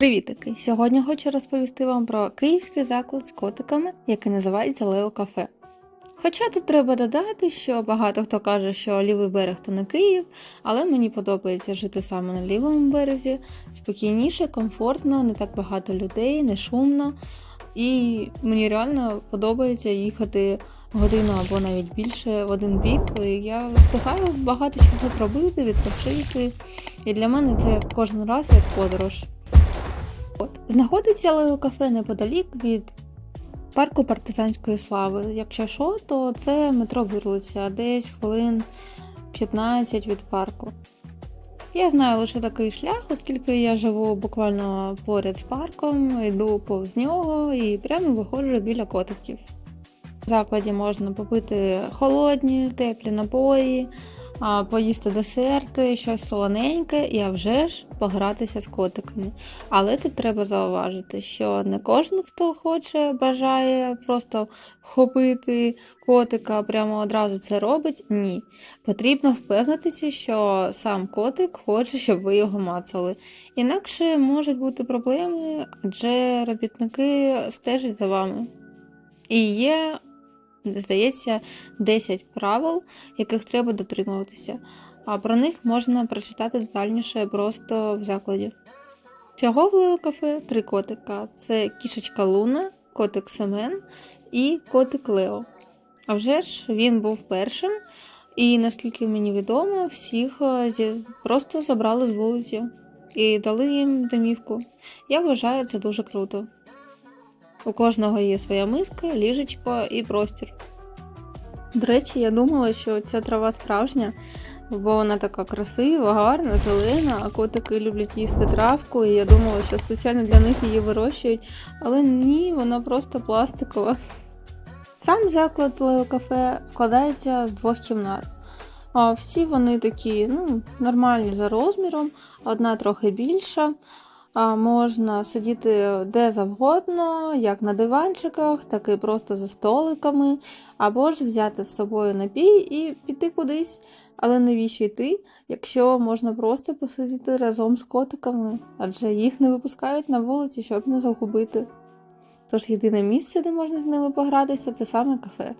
Привітики! Сьогодні хочу розповісти вам про київський заклад з котиками, який називається Лео Кафе. Хоча тут треба додати, що багато хто каже, що лівий берег то не Київ, але мені подобається жити саме на лівому березі, спокійніше, комфортно, не так багато людей, не шумно. І мені реально подобається їхати годину або навіть більше в один бік. Я встигаю багато чого зробити, відпочити. І для мене це кожен раз як подорож. Знаходиться Лео кафе неподалік від парку партизанської слави. Якщо що, то це метро Вирлиця, десь хвилин 15 від парку. Я знаю лише такий шлях, оскільки я живу буквально поряд з парком, йду повз нього і прямо виходжу біля котиків. В закладі можна попити холодні, теплі напої, поїсти десерти, щось солоненьке і а вже ж погратися з котиками. Але тут треба зауважити, що не кожен, хто хоче, бажає просто вхопити котика, прямо одразу це робить. Ні. Потрібно впевнитися, що сам котик хоче, щоб ви його мацали. Інакше можуть бути проблеми, адже робітники стежать за вами. І є, здається, 10 правил, яких треба дотримуватися а про них можна прочитати детальніше просто в закладі. Всього в кафе три котика: це кішечка Луна, котик Семен і котик Лео. А вже ж він був першим, і наскільки мені відомо, всіх е, просто забрали з вулиці і дали їм домівку. Я вважаю це дуже круто. У кожного є своя миска, ліжечко і простір. До речі, я думала, що ця трава справжня, бо вона така красива, гарна, зелена, а котики люблять їсти травку, і я думала, що спеціально для них її вирощують, але ні, вона просто пластикова. Сам заклад кафе складається з двох кімнат. Всі вони такі, ну, нормальні за розміром, одна трохи більша. Можна сидіти де завгодно, як на диванчиках, так і просто за столиками, або ж взяти з собою напій і піти кудись. Але навіщо йти, якщо можна просто посидіти разом з котиками, адже їх не випускають на вулиці, щоб не загубити. Тож єдине місце, де можна з ними погратися, це саме кафе.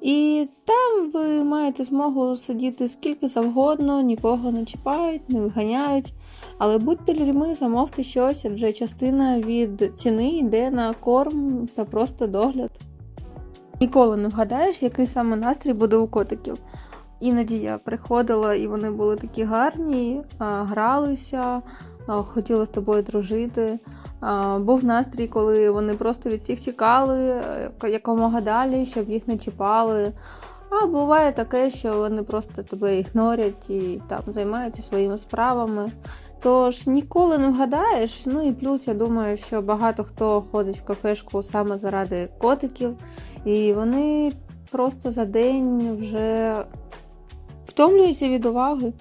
І там ви маєте змогу сидіти скільки завгодно, нікого не чіпають, не виганяють. Але будьте людьми, замовте щось, адже частина від ціни йде на корм та просто догляд. Ніколи не вгадаєш, який саме настрій буде у котиків. Іноді я приходила, і вони були такі гарні, гралися, хотіли з тобою дружити. Був настрій, коли вони просто від всіх тікали е, якомога далі, щоб їх не чіпали. А буває таке, що вони просто тебе ігнорять і там займаються своїми справами. Тож ніколи не вгадаєш. Ну і плюс я думаю, що багато хто ходить в кафешку саме заради котиків, і вони просто за день вже втомлюються від уваги.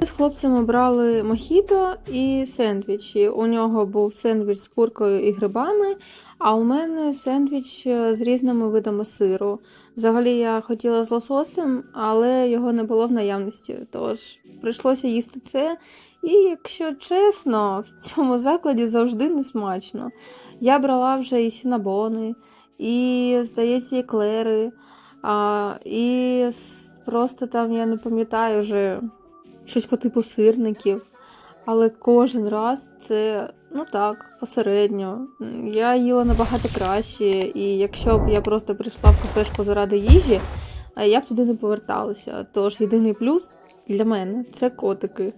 Ми з хлопцями брали мохіто і сендвічі. У нього був сендвіч з куркою і грибами, а у мене сендвіч е, з різними видами сиру. Взагалі я хотіла з лососем, але його не було в наявності, тож прийшлося їсти це. І якщо чесно, в цьому закладі завжди не смачно. Я брала вже і сінабони, і, здається, еклери, а, і просто там я не пам'ятаю вже щось по типу сирників. Але кожен раз це, ну так, посередньо. Я їла набагато краще, і якщо б я просто прийшла в кафешку заради їжі, я б туди не поверталася. Тож єдиний плюс для мене це котики.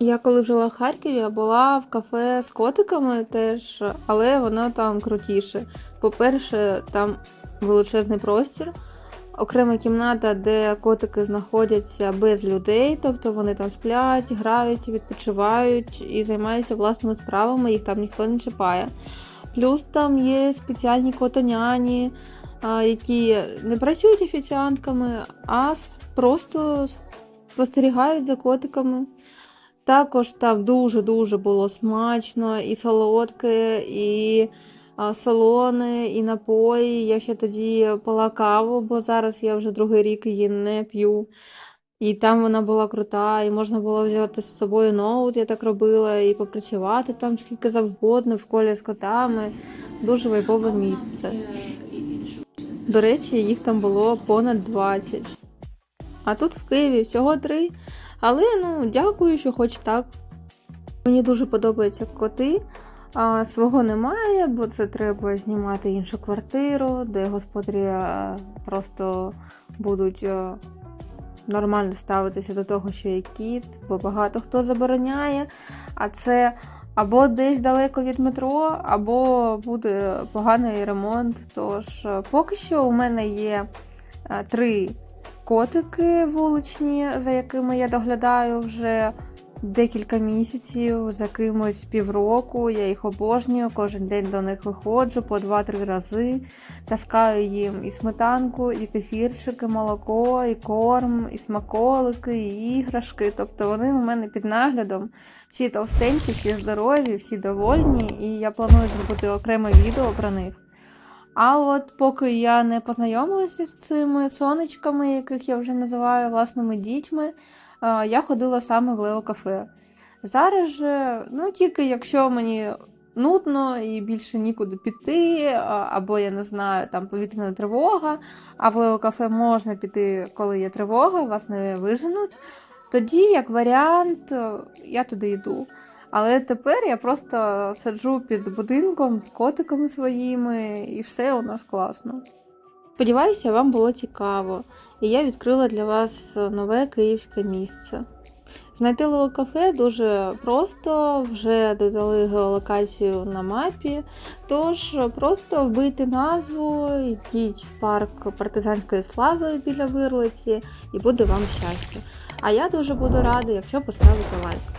Я коли жила в Харкові, я була в кафе з котиками теж, але воно там крутіше. По-перше, там величезний простір, окрема кімната, де котики знаходяться без людей, тобто вони там сплять, граються, відпочивають і займаються власними справами, їх там ніхто не чіпає. Плюс там є спеціальні котоняні, які не працюють офіціантками, а просто спостерігають за котиками. Також там дуже-дуже було смачно, і солодке, і салони, і напої. Я ще тоді пила каву, бо зараз я вже другий рік її не п'ю. І там вона була крута, і можна було взяти з собою ноут, я так робила, і попрацювати там скільки завгодно в колі з котами. Дуже вайбове місце. До речі, їх там було понад 20. А тут в Києві всього три. Але ну, дякую, що хоч так. Мені дуже подобаються коти. А, свого немає, бо це треба знімати іншу квартиру, де господарі просто будуть нормально ставитися до того, що є кіт, бо багато хто забороняє. А це або десь далеко від метро, або буде поганий ремонт. Тож поки що у мене є три котики вуличні, за якими я доглядаю вже декілька місяців, за кимось півроку. Я їх обожнюю, кожен день до них виходжу по 2-3 рази. Таскаю їм і сметанку, і кефірчики, молоко, і корм, і смаколики, і іграшки. Тобто вони у мене під наглядом. Всі товстенькі, всі здорові, всі довольні, і я планую зробити окреме відео про них. А от поки я не познайомилася з цими сонечками, яких я вже називаю власними дітьми, е, я ходила саме в Лео кафе. Зараз же, ну тільки якщо мені нудно і більше нікуди піти, або я не знаю, там повітряна тривога, а в Лео кафе можна піти, коли є тривога, вас не виженуть. Тоді, як варіант, я туди йду. Але тепер я просто сиджу під будинком з котиками своїми, і все у нас класно. Сподіваюся, вам було цікаво, і я відкрила для вас нове київське місце. Знайти Лео кафе дуже просто, вже додали геолокацію на мапі. Тож просто вбийте назву, йдіть в парк партизанської слави біля Вирлиці, і буде вам щастя. А я дуже буду рада, якщо поставите лайк.